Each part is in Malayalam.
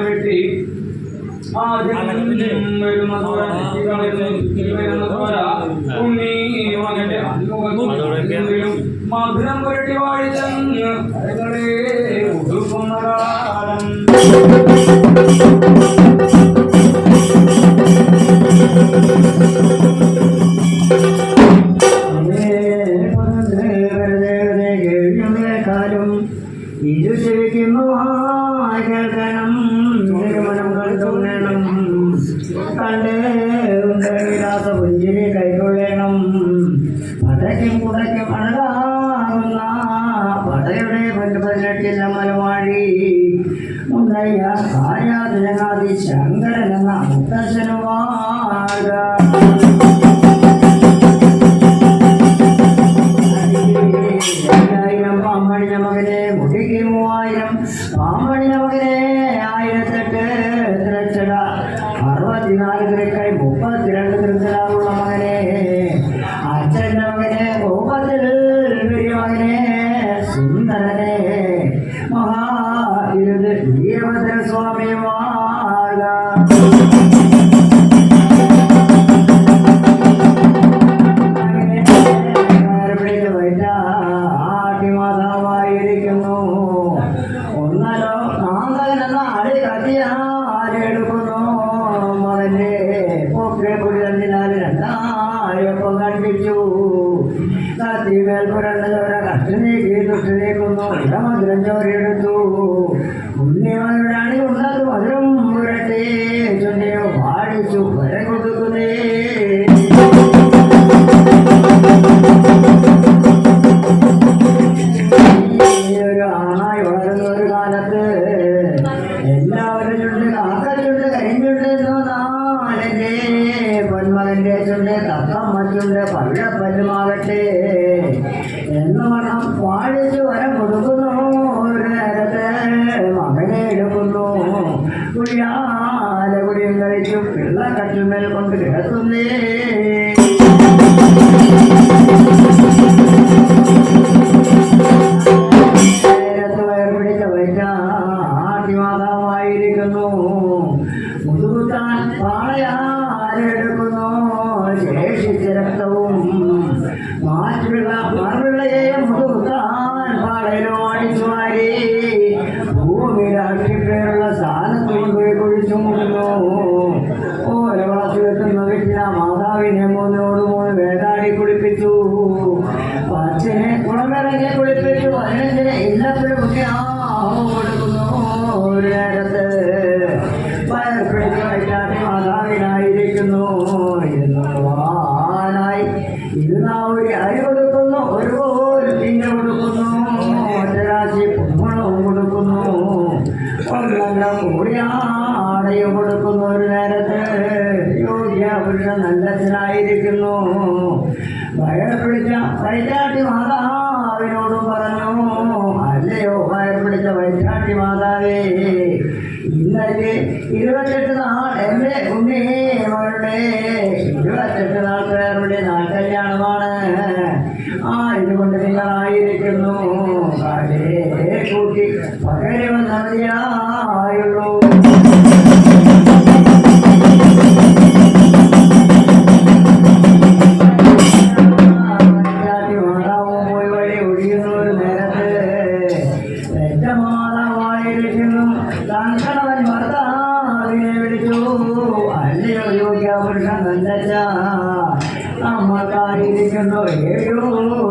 വെട്ടി മധുരം പുരട്ടി വാഴിച്ചങ്ങ് ഉടുക്കുന്ന കാലും അഴകാകുന്ന പടയുടെ പതിനെട്ടില്ല മലമാഴി. മുണ്ടയ്യ കാര്യാതി ശങ്കരൻ എന്ന മുത്തശ്ശനുമാക വീരഭദ്ര സ്വാമിയുമാക ആട്ടിമാതാവായിരിക്കുന്നു ഒന്നല്ലോ നാഗനെന്ന അടി കത്തിയാരെടുക്കുന്നു മകന്റെ പൊക്കെ പുരിതണ്ടിനാൽ രണ്ടായൊപ്പം കണ്ടിച്ചു കത്തി പുരണ്ട ചോര കത്തി നീക്കി തൊട്ട് നീക്കുന്നു വളരുന്ന ഒരു കാലത്ത് എല്ലാവരും ചുണ്ട് കാക്കലുണ്ട് കരിഞ്ഞുണ്ട് നാലെന്റെ പൊന്മകന്റെ ചുണ്ട് തത്തമ്മ ചുണ്ട് പള്ളപ്പല്ലുമാകട്ടെ എന്ന് മണം വാഴിച്ചു വരം കൊടുക്കുന്നു ഒരു നേരത്തെ മകനെ എടുക്കുന്നു. കുഴിയാല കുടിയും കഴിച്ചു പിള്ള കട്ടുമേൽ കൊണ്ട് കിടത്തുന്നേ മാറി ഭൂമിയുടെ അട്ടിപ്പേരുള്ള സ്ഥാനത്ത് കുഴിച്ചു മുങ്ങുന്നു ഓരോ വളർത്തി വെക്കുന്ന വീട്ടിലെ മാതാവിനെ മൂന്നോട് മൂന്ന് വേടാടി കുളിപ്പിച്ചു. പത്തിനെ കുളമിറങ്ങി കുളിപ്പിച്ചു. പതിനഞ്ചിനെ ഇല്ലപ്പോഴും കൊടുക്കുന്നു. ഒരു നേരത്ത് വയർ പിടിച്ച വൈറ്റാട്ടി മാതാവിനോടും പറഞ്ഞു അല്ലയോ വയർ പിടിച്ച വൈറ്റാട്ടി മാതാവേ ഇന്നലെ ഇരുപത്തെട്ട് നാൾ എൻ്റെ ഉണ്ണി മകളുടെ ഇരുപത്തെട്ട് നാൾ പേരുടെ നാൾ കല്യാണമാണ് ആ ഇതുകൊണ്ട് നിങ്ങളായിരിക്കുന്നു കാലേ കൂട്ടി പകരുമെന്ന നല്ല നമ്മൾക്കായിരിക്കുന്നു ഏഴോ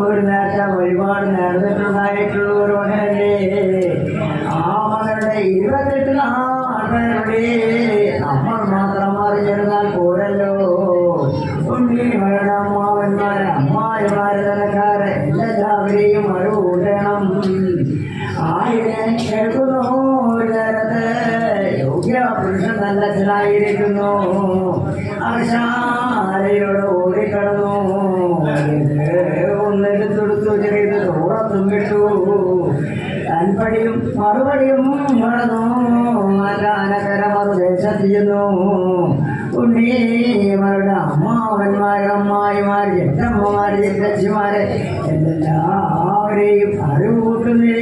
ഒരു നേരത്തെ ഒരുപാട് നേർന്നിട്ടുണ്ടായിട്ടുള്ള ഒരു മകനല്ലേ? ആ മകളുടെ ഇരുപത്തെട്ട് നാളുകളുടെ നമ്മൾ മാത്രം അറിഞ്ഞിരുന്നാൽ പോരല്ലോ. ഉണ്ണി മകളുടെ അമ്മാവന്മാരെ അമ്മായിമാരെ തലക്കാരെ എല്ലാവരെയും അറിവൂട്ടണം. ആയിരം കേൾക്കുന്നു ഒരു നേരത്ത്. യോഗ്യ പുരുഷൻ നല്ലതിനായിരിക്കുന്നു അർശാലയോട് ഓടിക്കടന്നു ഒന്നെടുത്തെടുത്തു ചെറിയത് തോളത്തും വിട്ടു. അൻപടിയും മറുപടിയും വളർന്നു അനക്കര മറുദേശത്ത് ചെന്നു ഉണ്ണി അമ്മാവന്മാര് അമ്മായിമാര് ജന്മമാര് ജന്മച്ചിമാര് എല്ലാവരെയും അറിവ് കൂട്ടുന്നേ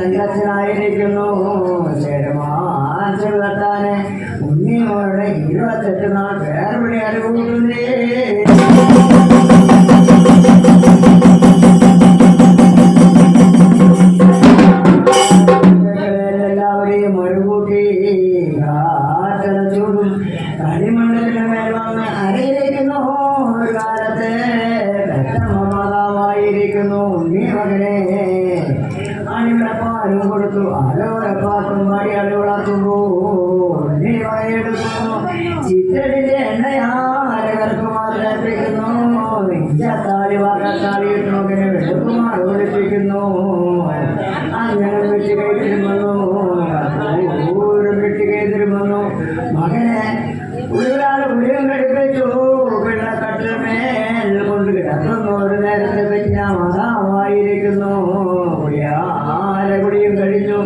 പുരുഷൻ ഇഞ്ചത്താളി വാക്കാളി ഇട്ടുനോക്കിനെ വെളുക്കുമാർ ഒളിപ്പിക്കുന്നു അങ്ങനെ വെട്ടി കയറ്റിരുന്നു ഊരും വെട്ടി കയറ്റിരുന്നു മകനെ ഒരാൾ ഉള്ളിയും കടിപ്പിച്ചു. പിള്ളക്കട്ടിൽ കൊണ്ട് കിടക്കുന്നു. ഒരു നേരത്തെ പറ്റി ഞാൻ മതാവായിരിക്കുന്നു. ആരകുടിയും കഴിഞ്ഞു.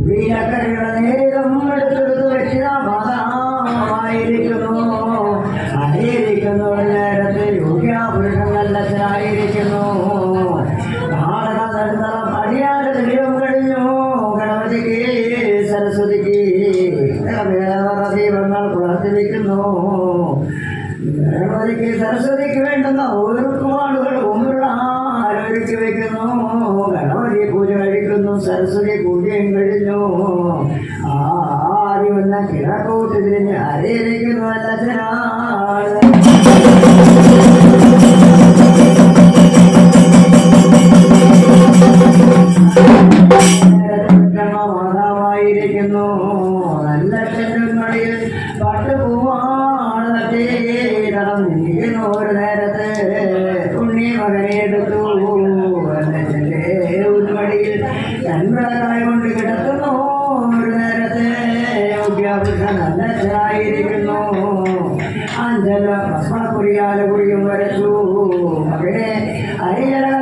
കുടിയക്കറിയുടെ നേരം ഗണപതിക്ക് സരസ്വതിക്ക് വേണ്ടുന്ന ഒരുപാടുകൾ ഒരുക്കി വെക്കുന്നു. ഗണപതി പൂജ കഴിക്കുന്നു സരസ്വതി പൂജയും കഴിഞ്ഞു. ആദ്യം എന്ന കിഴക്കോട്ട് തിരിഞ്ഞ് അരയിരിക്കുന്നു അല്ലതിനാണ് നല്ലതായിരിക്കുന്നു അഞ്ചല ഭസ്മക്കുറിയാല കുറിയും വരച്ചു. അവിടെ അരിയലകന്ന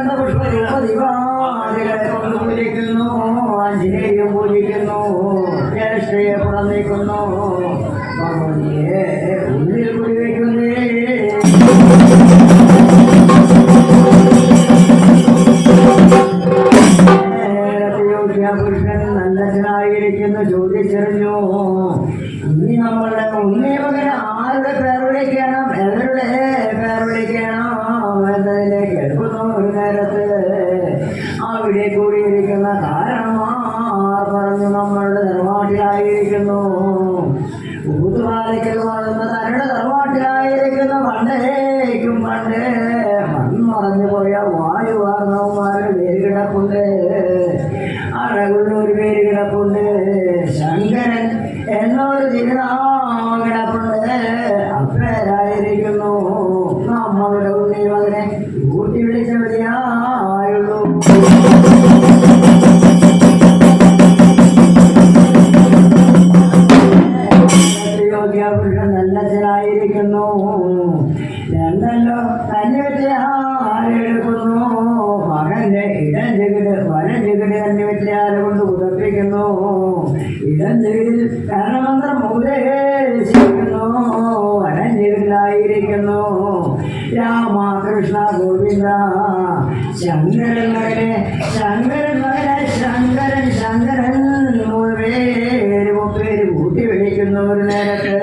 ഊതുപാലയ്ക്കൽ വളർന്ന തരുടെ തറവാട്ടിലായിരിക്കുന്ന പണ്ടേക്കും പണ്ടേ മൺമറഞ്ഞു പോയ വായു വായുവാർണവന്മാരുടെ പേര് കിടപ്പുണ്ട്. അഴകുള്ള ഒരു പേര് കിടപ്പുണ്ട്. ശങ്കരൻ എന്നൊരു തിരുനാമം കിടപ്പുണ്ട്. അപ്പേരായിരിക്കുന്നു. നമ്മളുടെ ഉണ്ണി മകനെ ആരെ കൊണ്ട് ഉദപ്പിക്കുന്നു ഇടം ചെകിടിൽ കരണമന്ത്രം ഉപദേശിക്കുന്നു വലം രാമകൃഷ്ണ ഗോവിന്ദ. ശങ്കരൻ മകനെ ശങ്കരൻ മകനെ ശങ്കരൻ ശങ്കരൻ. മൂന്ന് പേര് മുപ്പേര് കൂട്ടി വിളിക്കുന്നു ഒരു നേരത്ത്.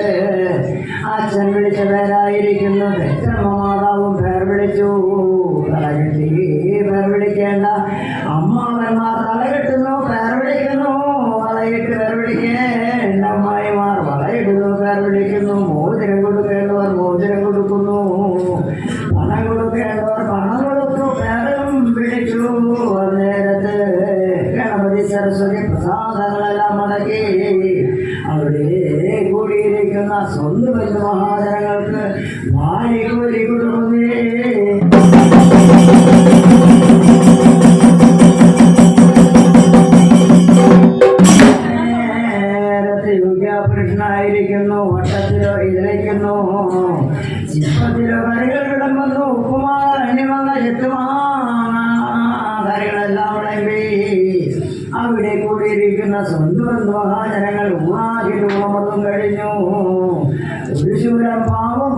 അച്ഛൻ വിളിച്ച പേരായിരിക്കുന്നു. മാതാവും പേർ വിളിച്ചു. പേർ വിളിക്കേണ്ട. അമ്മാവന്മാർ തലകെട്ടുന്നു പേർ വളയിട്ട് പേർ വിളിക്കേണ്ട അമ്മായിമാർ വളയിടുന്നു പേർ വിളിക്കുന്നു മോതിരം കൊടുക്കേണ്ടവർ മോതിരം കൊടുക്കുന്നു. പണം കൊടുക്കേണ്ടവർ പണം കൊടുത്തു പേരും പിടിച്ചു. നേരത്ത് ഗണപതി സരസ്വതി പ്രസാദങ്ങളെല്ലാം മടക്കി അവിടെ കൂടിയിരിക്കുന്ന സ്വന്തം മഹാജനങ്ങൾക്ക് വാരിക്കോരി യുഗപുരുഷനായിരിക്കുന്നു വട്ടത്തിലോ ഇതിലേക്കുന്നു. ചിത്രത്തിലോ കറികൾ അന്യമങ്ങ ചെത്തുമാറികളെല്ലാം ഉണ്ടെങ്കിൽ അവിടെ കൂടിയിരിക്കുന്ന സ്വന്തം മഹാജനങ്ങൾ ഊണാകിട്ടുമർന്നും കഴിഞ്ഞു. ശൂരം പാവം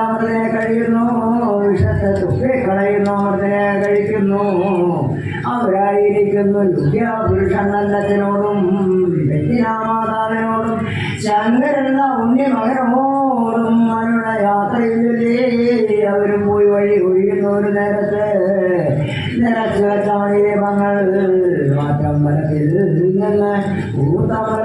അമൃതനെ കഴിയുന്നു. വിഷത്തെ തുപ്പി കളയുന്നു അമൃതനെ കഴിക്കുന്നു. അവരായിരിക്കുന്നു വ്യക്തിനാമാതാവിനോടും അങ്ങനെയുള്ള ഉണ്ണി നഗരമോറും അവരുടെ യാത്രയില്ലേ അവരും പോയി വഴി ഒഴിയുന്ന ഒരു നേരത്ത് നിരച്ചു വെച്ചാണ് ദീപങ്ങൾ മാറ്റം വരത്തിൽ നിന്ന് കൂട്ടമല